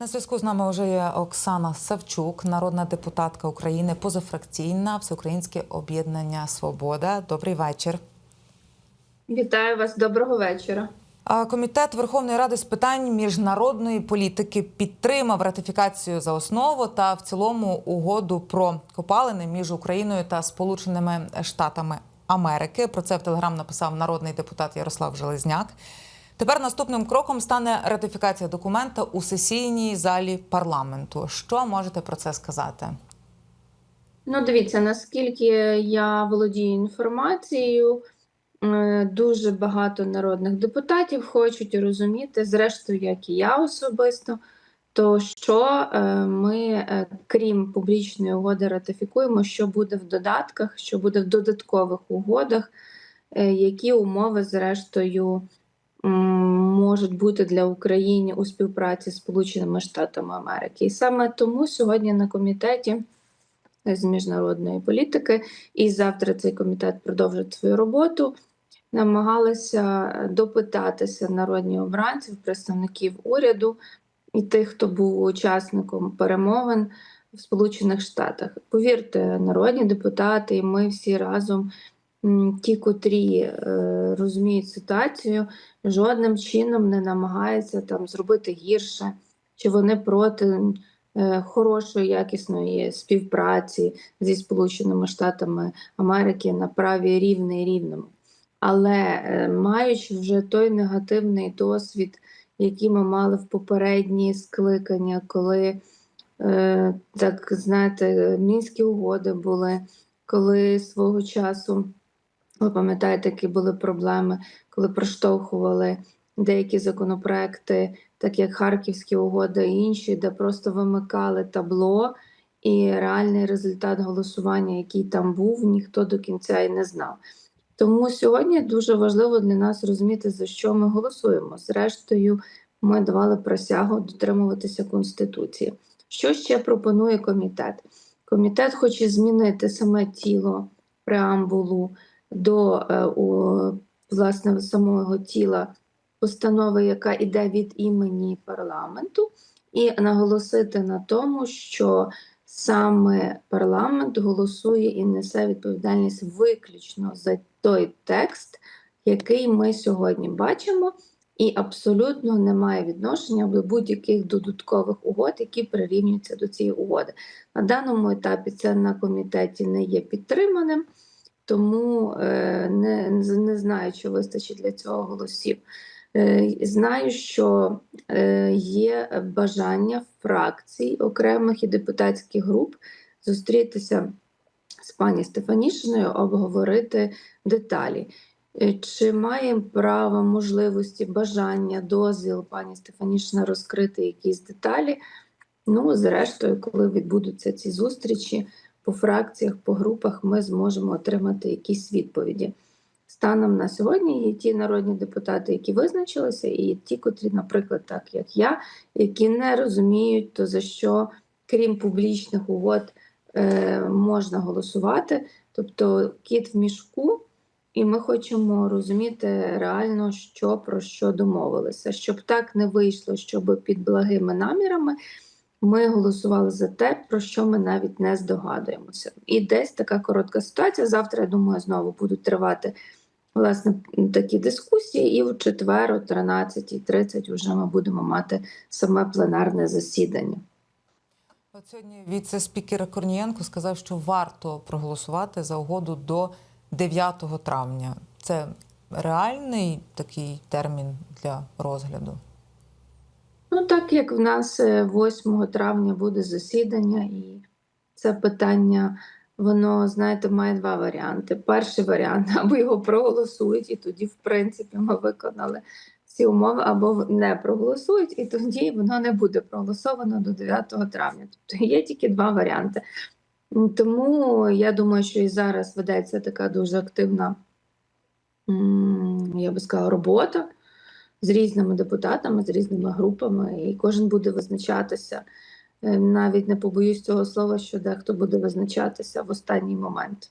На зв'язку з нами вже є Оксана Савчук, народна депутатка України, позафракційна, Всеукраїнське об'єднання Свобода. Добрий вечір. Вітаю вас, доброго вечора. Комітет Верховної Ради з питань міжнародної політики підтримав ратифікацію за основу та в цілому угоду про копалини між Україною та Сполученими Штатами Америки. Про це в телеграм написав народний депутат Ярослав Железняк. Тепер наступним кроком стане ратифікація документа у сесійній залі парламенту. Що можете про це сказати? Ну, дивіться, наскільки я володію інформацією, е, дуже багато народних депутатів хочуть розуміти, зрештою, як і я особисто, то що е, ми, е, крім публічної угоди, ратифікуємо, що буде в додатках, що буде в додаткових угодах, які умови, зрештою, можуть бути для України у співпраці з Сполученими Штатами Америки. І саме тому сьогодні на комітеті з міжнародної політики, і завтра цей комітет продовжить свою роботу. Намагалися допитатися народні обранців, представників уряду і тих, хто був учасником перемовин в Сполучених Штатах. Повірте, народні депутати, і ми всі разом, ті, котрі е, розуміють ситуацію, жодним чином не намагаються там зробити гірше, чи вони проти е, хорошої якісної співпраці зі Сполученими Штатами Америки на праві рівний рівному. Але е, маючи вже той негативний досвід, який ми мали в попередні скликання, коли так знаєте, мінські угоди були, коли свого часу, ви пам'ятаєте, які були проблеми, коли проштовхували деякі законопроекти, так як Харківські угоди і інші, де просто вимикали табло, і реальний результат голосування, який там був, ніхто до кінця і не знав. Тому сьогодні дуже важливо для нас розуміти, за що ми голосуємо. Зрештою, ми давали присягу дотримуватися Конституції. Що ще пропонує комітет? Комітет хоче змінити саме тіло преамбулу до е, власне самого тіла постанови, яка йде від імені парламенту, і наголосити на тому, що саме парламент голосує і несе відповідальність виключно за той текст, який ми сьогодні бачимо, і абсолютно не має відношення до будь-яких додаткових угод, які прирівнюються до цієї угоди. На даному етапі це на комітеті не є підтриманим, тому е, не, не знаю, чи вистачить для цього голосів. Е, Знаю, що е, є бажання фракцій окремих і депутатських груп зустрітися з пані Стефанішиною, обговорити деталі. Чи має право, можливості, бажання, дозвіл пані Стефанішина розкрити якісь деталі? Ну, зрештою, коли відбудуться ці зустрічі по фракціях, по групах, ми зможемо отримати якісь відповіді. Станом на сьогодні є ті народні депутати, які визначилися, і ті, котрі, наприклад, так як я, які не розуміють, то за що, крім публічних угод, е, можна голосувати. Тобто кіт в мішку, і ми хочемо розуміти реально, що про що домовилися. Щоб так не вийшло, щоб під благими намірами ми голосували за те, про що ми навіть не здогадуємося. І десь така коротка ситуація. Завтра, я думаю, знову будуть тривати власне такі дискусії, і в четвер, о 13.30 вже ми будемо мати саме пленарне засідання. От сьогодні віце-спікер Корнієнко сказав, що варто проголосувати за угоду до 9 травня. Це реальний такий термін для розгляду. Ну, так як в нас е, 8 травня буде засідання, і це питання, воно, знаєте, має два варіанти. Перший варіант, або його проголосують, і тоді, в принципі, ми виконали всі умови, або не проголосують, і тоді воно не буде проголосовано до 9 травня. Тобто є тільки два варіанти. Тому я думаю, що і зараз ведеться така дуже активна, я би сказала, робота з різними депутатами, з різними групами, і кожен буде визначатися. Е, Навіть не побоюсь цього слова, що дехто буде визначатися в останній момент.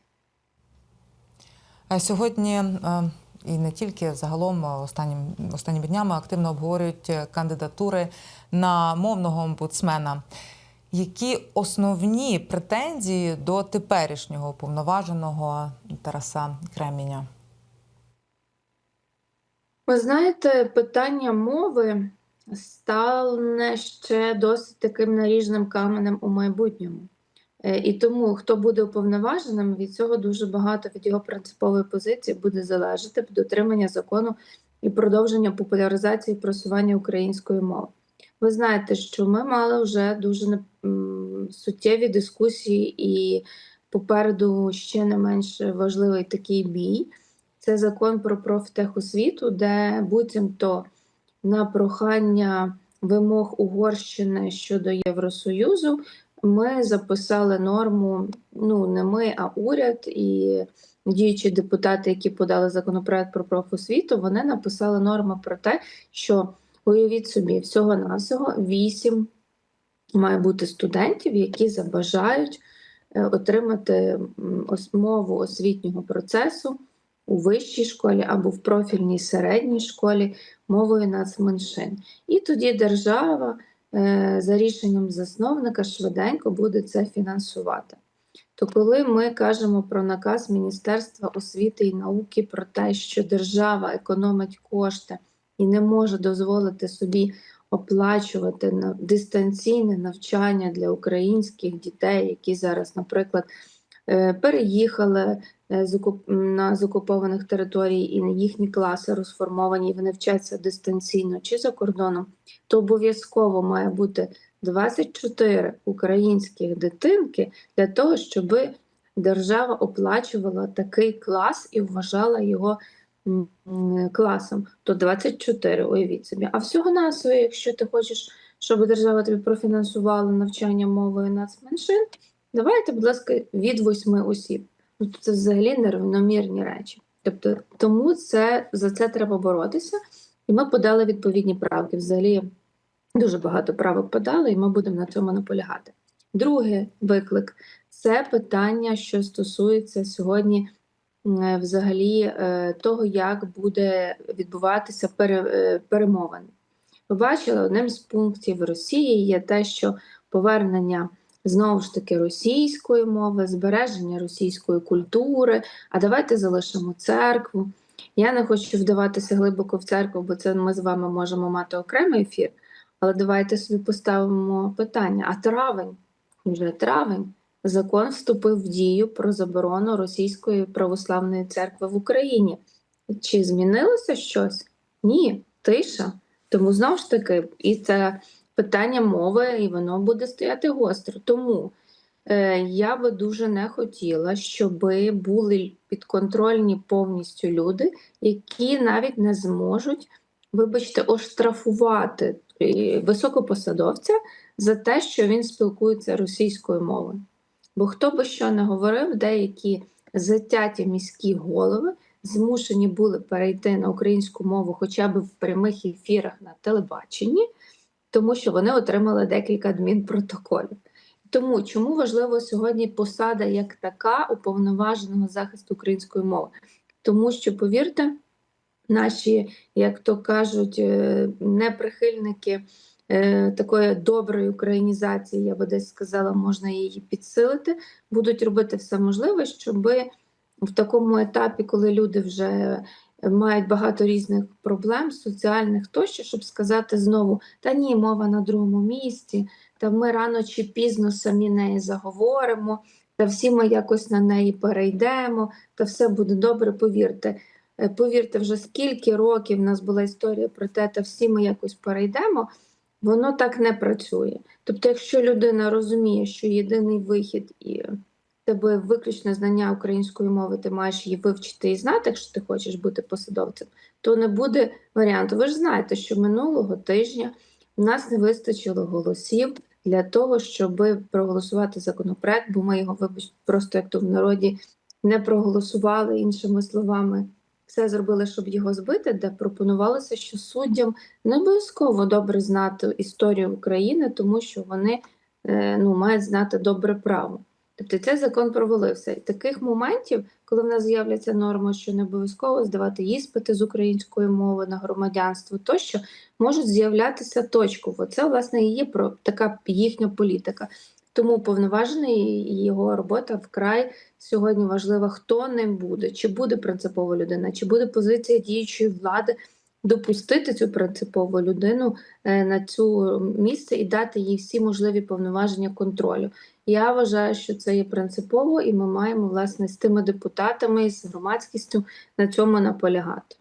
А сьогодні е, і не тільки загалом останнім останніми днями активно обговорюють кандидатури на мовного омбудсмена. Які основні претензії до теперішнього уповноваженого Тараса Креміня? Ви знаєте, питання мови стане ще досить таким наріжним каменем у майбутньому. Е, І тому, хто буде уповноваженим, від цього дуже багато від його принципової позиції буде залежати від дотримання закону і продовження популяризації і просування української мови. Ви знаєте, що ми мали вже дуже суттєві дискусії, і попереду ще не менш важливий такий бій. Це закон про профтехосвіту, де буцімто на прохання вимог Угорщини щодо Євросоюзу ми записали норму. Ну не ми, а уряд і діючі депутати, які подали законопроект про профосвіту, вони написали норму про те, що уявіть собі, всього навсього вісім має бути студентів, які забажають е, отримати мову освітнього процесу у вищій школі або в профільній середній школі мовою нацменшин. І тоді держава е, за рішенням засновника швиденько буде це фінансувати. То коли ми кажемо про наказ Міністерства освіти і науки про те, що держава економить кошти і не може дозволити собі оплачувати дистанційне навчання для українських дітей, які зараз, наприклад, переїхали е, з окуп- на з окупованих територій, і їхні класи розформовані, і вони вчаться дистанційно чи за кордоном, то обов'язково має бути 24 українських дитинки для того, щоб держава оплачувала такий клас і вважала його класом. То 24, уявіть собі. А всього насього, якщо ти хочеш, щоб держава тобі профінансувала навчання мовою нацменшин, давайте, будь ласка, від восьми осіб. Ну, це взагалі нерівномірні речі. Тобто, тому це за це треба боротися. І ми подали відповідні правки. Взагалі дуже багато правок подали, і ми будемо на цьому наполягати. Другий виклик це питання, що стосується сьогодні взагалі е, того, як буде відбуватися е, перемовини. Ви бачили, одним з пунктів Росії є те, що повернення знову ж таки російської мови, збереження російської культури. А давайте залишимо церкву. Я не хочу вдаватися глибоко в церкву, бо це ми з вами можемо мати окремий ефір. Але давайте собі поставимо питання: а травень, вже травень, закон вступив в дію про заборону Російської православної церкви в Україні. Чи змінилося щось? Ні, тиша. Тому знову ж таки, і це питання мови, і воно буде стояти гостро. Тому е, я би дуже не хотіла, щоб були підконтрольні повністю люди, які навіть не зможуть, вибачте, оштрафувати е, високопосадовця за те, що він спілкується російською мовою. Бо хто би що не говорив, деякі затяті міські голови змушені були перейти на українську мову хоча б в прямих ефірах на телебаченні, тому що вони отримали декілька адмінпротоколів. Тому чому важливо сьогодні посада як така уповноваженого захисту української мови? Тому що, повірте, наші, як то кажуть, е, неприхильники е, такої доброї українізації, я би десь сказала, можна її підсилити, будуть робити все можливе, щоб в такому етапі, коли люди вже мають багато різних проблем, соціальних тощо, щоб сказати знову: та ні, мова на другому місці, та ми рано чи пізно самі неї заговоримо, та всі ми якось на неї перейдемо, та все буде добре, повірте. Е, Повірте, вже скільки років в нас була історія про те, та всі ми якось перейдемо, воно так не працює. Тобто, якщо людина розуміє, що єдиний вихід і тебе виключне знання української мови, ти маєш її вивчити і знати, якщо ти хочеш бути посадовцем, то не буде варіанту. Ви ж знаєте, що минулого тижня в нас не вистачило голосів для того, щоб проголосувати законопроект, бо ми його, вибач, просто як то в народі не проголосували іншими словами. Все зробили, щоб його збити, де пропонувалося, що суддям не обов'язково добре знати історію України, тому що вони е, ну, мають знати добре право. Тобто цей закон провалився. І таких моментів, коли в нас з'являться норми, що не обов'язково здавати іспити з української мови на громадянство, тощо можуть з'являтися точково. Це власне і є про така їхня політика. Тому повноважений його робота вкрай сьогодні важлива, хто ним буде, чи буде принципова людина, чи буде позиція діючої влади допустити цю принципову людину е, на цю місце і дати їй всі можливі повноваження контролю. Я вважаю, що це є принципово, і ми маємо власне з тими депутатами, і з громадськістю на цьому наполягати.